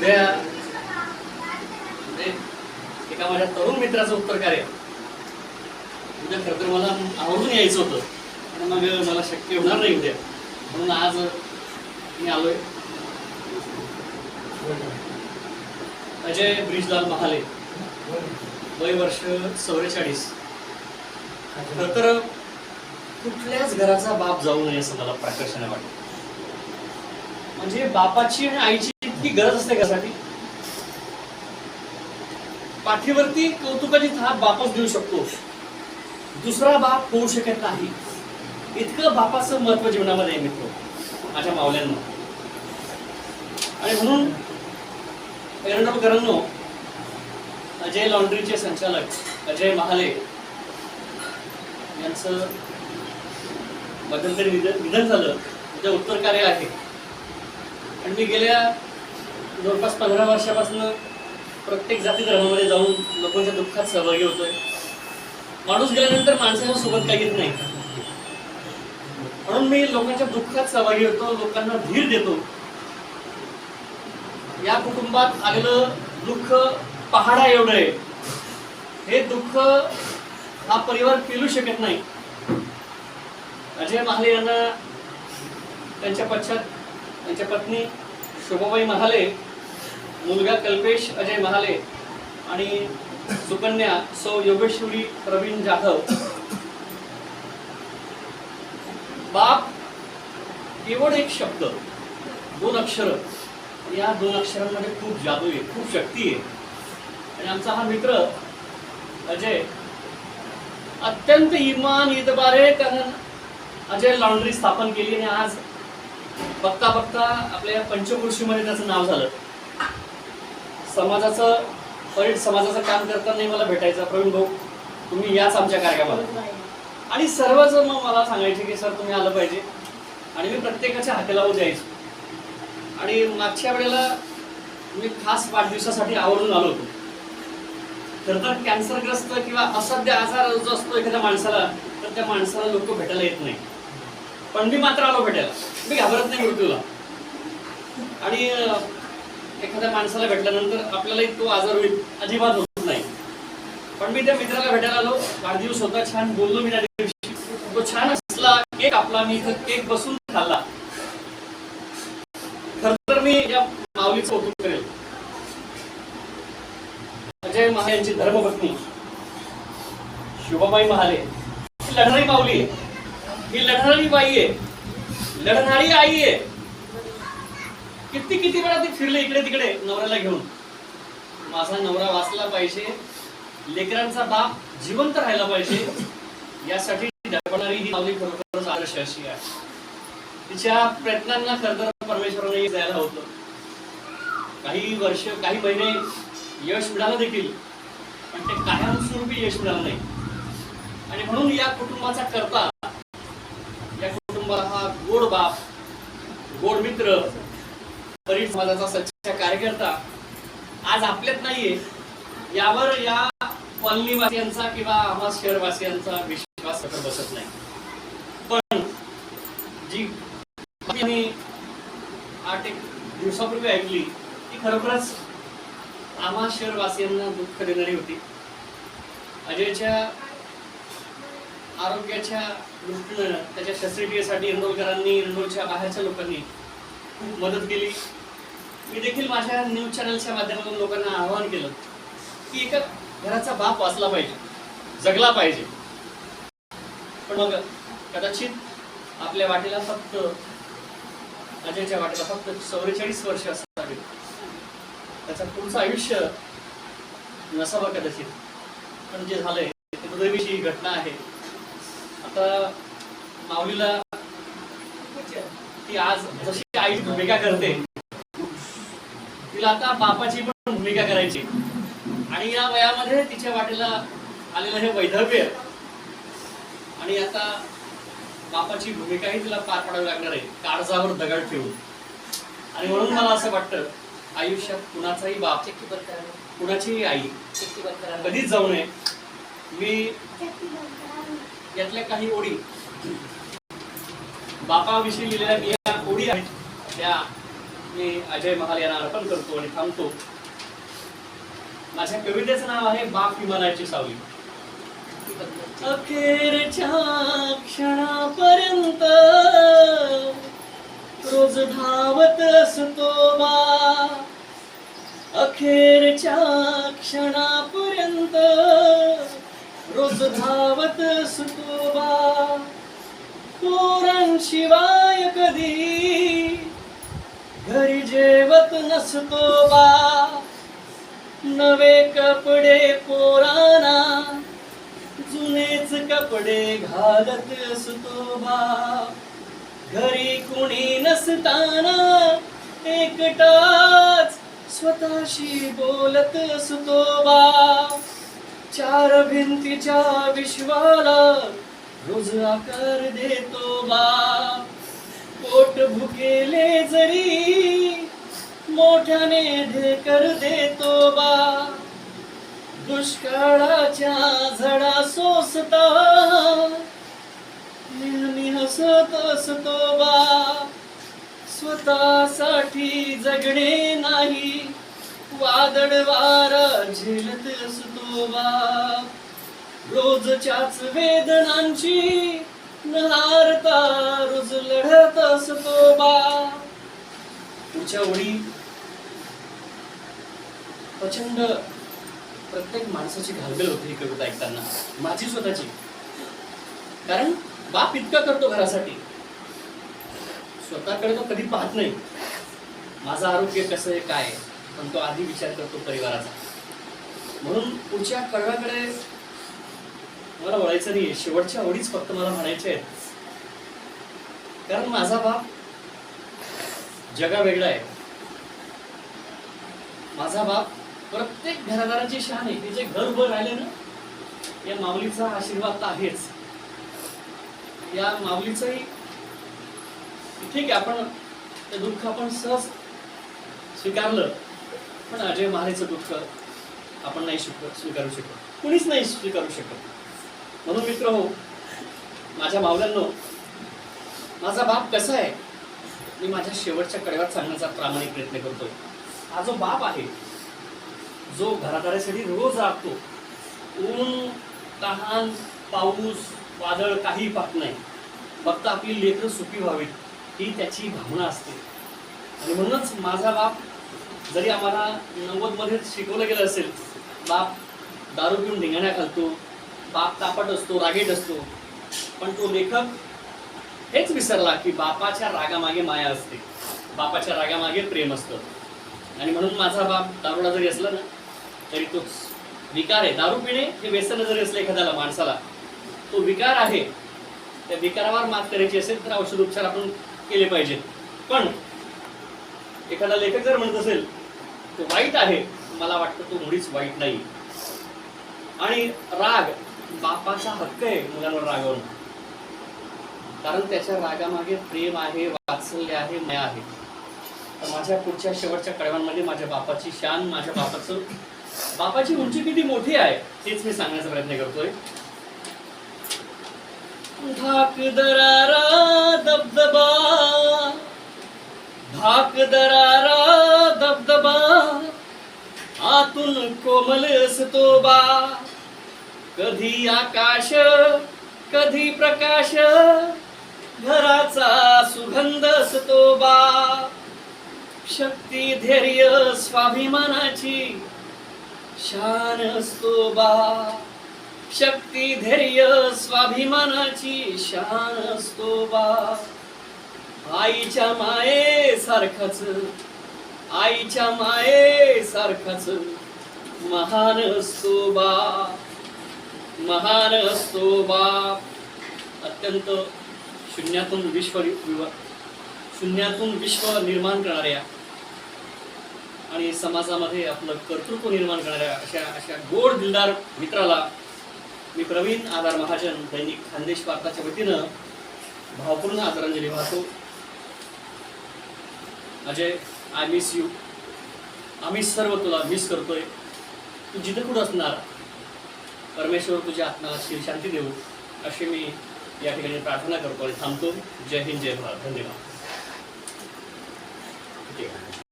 उद्या म्हणजे एका माझ्या तरुण मित्राचं उत्तर कार्य. उद्या खरं तर मला आवडून यायचं होतं. पण मग मला शक्य होणार नाही उद्या. म्हणून आज मी आलोय. अजय ब्रिजलाल महाले. वय वर्ष चौवेचाळीस. खरं तर कुठल्याच घराचा बाप जाऊ नये असं मला प्रकर्षाने वाटतं. म्हणजे बापाची आणि आईची ती गरज असते कशासाठी पाठीवरती कौतुकाची थाप बापच देऊ शकतो. दुसरा बाप होऊ शकत नाही. इतकं बापाचं महत्त्व जीवनामध्ये आहे मित्र. माझ्या मावल्यांना. आणि म्हणून एरंडोलकरांनो अजय लॉन्ड्रीचे संचालक अजय महाले यांचं मध्यंतरी निधन निधन झालं. म्हणजे उत्तर कार्य आहे. आणि मी गेल्या जवळपास पंधरा वर्षापासून प्रत्येक जाती धर्मामध्ये जाऊन लोकांच्या दुःखात सहभागी होतोय. माणूस गेल्यानंतर माणसाच्या सोबत काही येत नाही म्हणून मी लोकांच्या दुःखात सहभागी होतो लोकांना धीर देतो. या कुटुंबात आलेलं दुःख पहाडा एवढं आहे. हे दुःख हा परिवार पेलू शकत नाही. अजय महाले यांना त्यांच्या पश्चात त्यांच्या पत्नी शोभाबाई महाले मुलगा कल्पेश अजय महाले आणि सुकन्या सौ योगेश्वरी प्रवीण जाधव. बाप केवळ एक शब्द दोन अक्षर. या दोन अक्षरांमध्ये खूप जादू आहे खूप शक्ती आहे. आणि आमचा हा मित्र अजय अत्यंत इमान इतबारे कारण अजय लॉन्ड्री स्थापन केली आणि आज बघता बघता आपल्या पंचकृषीमध्ये त्याचं नाव झालं. समाजाचं परीट समाजाचं काम करतानाही मला भेटायचं. प्रवीण भाऊ तुम्ही याच आमच्या कार्यक्रमाला आणि सर्वजण मग मला सांगायचे की सर तुम्ही आलं पाहिजे. आणि मी प्रत्येकाच्या हाताला द्यायचो आणि मागच्या वेळेला मी खास वाढदिवसासाठी आवडून आलो होतो. खरं तर कॅन्सरग्रस्त किंवा असाध्य आजार जो असतो एखाद्या माणसाला तर त्या माणसाला लोक भेटायला येत नाही. पण मी मात्र आलो भेटायला. मी घाबरत नाही मृत्यूला. आणि एखाद्या माणसाला भेटल्यानंतर आपल्यालाही तो आजार होईल अजिबात होत नाही. पण मी त्या मित्राला भेटायला आलो. वाढदिवस होता छान बोललो मी त्या दिवशी. तो छान असला केक आपला मी इथं केक बसून खाल्ला. खर तर मी या माऊलीचं कौतुक करेल. अजय महा यांची धर्मपत्नी. शुभाबाई महाले. ही लढणारी माऊली आहे. ही लढणारी बाई आहे. लढणारी आई आहे. किती किती वेळा ती फिरले इकडे तिकडे नवऱ्याला घेऊन? माझा नवरा वाचला पाहिजे. लेकरांचा बाप जिवंत राहायला पाहिजे. यासाठी धडपणारी ही माऊली खरोखरच आदर्श अशी आहे. तिच्या प्रयत्नांना खरंतर परमेश्वराने द्यायला होतं. काही वर्ष काही महिने यश मिळालं देखील पण ते कायमस्वरूपी यश मिळालं नाही. आणि म्हणून या कुटुंबाचा करता या कुटुंबाला हा गोड बाप गोड मित्र परी समाजाचा सच्चा कार्यकर्ता आज आपल्यात नाहीये. यावर या कॉलनीवासियांचा किंवा आम्हा शहरवासियांचा विश्वास बसत नाही. पण जी आठ एक दिवसापूर्वी ऐकली ती खरोखरच आम्हा शहरवासियांना दुःख देणारी होती. अजयच्या आरोग्याच्या दृष्टीनं त्याच्या शस्त्रक्रियेसाठी इंदोलकरांनी इंदोरच्या बाहेरच्या लोकांनी खूप मदत केली. मी देखील माझ्या न्यूज चॅनलच्या माध्यमातून लोकांना आवाहन केलं की एका घराचा बाप वाचला पाहिजे जगला पाहिजे. पण मग कदाचित आपल्या वाटेला फक्त अजयच्या वाटेला फक्त चौवेचाळीस वर्ष असावे त्याचं पुढचं आयुष्य नसावं कदाचित. पण जे झालंय ते दुर्दैवीची घटना आहे. आता माऊलीला ती आज जशी आई भूमिका करते तिला आता बापाची पण भूमिका करायची. आणि या वयामध्ये तिच्या वाटेला आलेलं हे वैधव्य आणि आता बापाची भूमिकाही तिला पार पाडावी लागणार आहे. काळजावर दगड ठेवून. आणि म्हणून मला असं वाटतं आयुष्यात कुणाचाही बाप कुणाचीही आई कधीच जाऊ नये. मी यातल्या काही ओळी. बापाविषयी लिहिलेल्या मी या ओळी आहेत. त्या मी अजय महाल यांना अर्पण करतो आणि थांबतो. माझ्या कवितेचं नाव आहे बाप विमानाची सावली. अखेरच्या क्षणापर्यंत रोज धावत असतो बा. अखेरच्या क्षणापर्यंत रोज धावत असतो बा. पोरांशिवाय कधी घरी जेवत नसतो बा. नवे कपडे पोराना जुनेच कपडे घालत असतो बा. घरी कुणी नसताना एकटाच स्वतःशी बोलत असतो बा. चार भिंतीच्या विश्वाला रोज आकार देतो बा. पोट भुकेले जरी मोठ्याने ढेकर देतो बा. दुष्काळाच्या झडा सोसता. नेहमी हसत असतो बा. स्वतःसाठी जगणे नाही. वादळ वारा झेलत असतो बा. रोजच्याच वेदनांची नहारता रोज लढत असतो बा. तुझ्या ओळी प्रचंड प्रत्येक माणसाची घालबेल होते ही कविता ऐकताना. माझी स्वतःची. कारण बाप इतका करतो घरासाठी. स्वतःकडे तो कधी पाहत नाही. माझं आरोग्य कसं आहे काय आहे, पण तो आधी विचार करतो परिवाराचा. म्हणून पुढच्या कळव्याकडे मला वळायचं नाही शेवटच्या ओळीच फक्त मला म्हणायचे आहेत. कारण माझा बाप जगा वेगळा आहे. माझा बाप प्रत्येक घरादाराची शान आहे ते जे घर उभं राहिले ना या माऊलीचा आशीर्वाद तर आहेच. या माऊलीचंही ठीक आहे आपण ते दुःख आपण सहज स्वीकारलं पण अजय महाराजचं दुःख आपण नाही शिक स्वीकारू शकत. कुणीच नाही स्वीकारू शकत. म्हणून मित्र हो माझ्या मावल्यांनो माझा बाप कसा आहे? मी माझ्या शेवटच्या कडेवर सांगण्याचा प्रामाणिक प्रयत्न करतोय. हा जो बाप आहे जो घरादारासाठी रोज राबतो ऊन तहान पाऊस वादळ काही पाहत नाही. फक्त आपली लेकरं सुखी व्हावीत ही त्याची भावना असते. आणि म्हणूनच माझा बाप जरी आम्हाला नव्वदमध्ये शिकवलं गेलं असेल बाप दारू पिऊन ढिंगाण्या घालतो बाप तापट असतो रागीट असतो पण तो लेखक हेच विसरला की बापाच्या रागामागे माया असते. बापाच्या रागामागे प्रेम असतं. आणि म्हणून माझा बाप दारुडा जरी असला ना तरी तोच विकार आहे. दारू पिणे हे व्यसन जरी असलं एखाद्याला माणसाला तो विकार आहे. त्या विकारावर मात करायची असेल तर औषध उपचार आपण केले पाहिजेत. पण एखादा लेखक जर म्हणत असेल तो वाईट आहे मला वाटतं तो मुळीच वाईट नाही. आणि राग बापाचा हक्क आहे मुलांवर रागवणं. कारण त्याच्या रागामागे प्रेम आहे वात्सल्य आहे मया आहे. तर माझ्या पुढच्या शेवटच्या कडव्यांमध्ये माझ्या बापाची शान माझ्या बापाचं बापाची उंची किती मोठी आहे? तेच मी सांगण्याचा प्रयत्न करतोय. धाक दरारा दबदबा धाक दरारा दबदबा आतून कोमल असतो बा कधी आकाश कधी प्रकाश. घराचा सुगंध असतो बा शक्ती धैर्य स्वाभिमानाची शान असतो बा शक्ती धैर्य स्वाभिमानाची शान असतो बा आईच्या माये सारखच आईच्या माये सारखच महान असतो बा महान असतो बा अत्यंत शून्यातून विश्व शून्यातून विश्व निर्माण करणाऱ्या आणि समाजामध्ये आपलं कर्तृत्व निर्माण करणाऱ्या अशा अशा गोड दिलदार मित्राला मी प्रवीण आधार महाजन दैनिक खानदेश वार्ताच्या वतीनं भावपूर्ण आदरांजली वाहतो. अजय आय मिस यू आम्ही सर्व तुला मिस करतोय. तू जिथे कुठं असणार परमेश्वर तुझ्या आत्मा शिर शांती देऊ अशी मी या ठिकाणी प्रार्थना करतो आणि थांबतो. जय हिंद जय भारत. धन्यवाद. ठीक आहे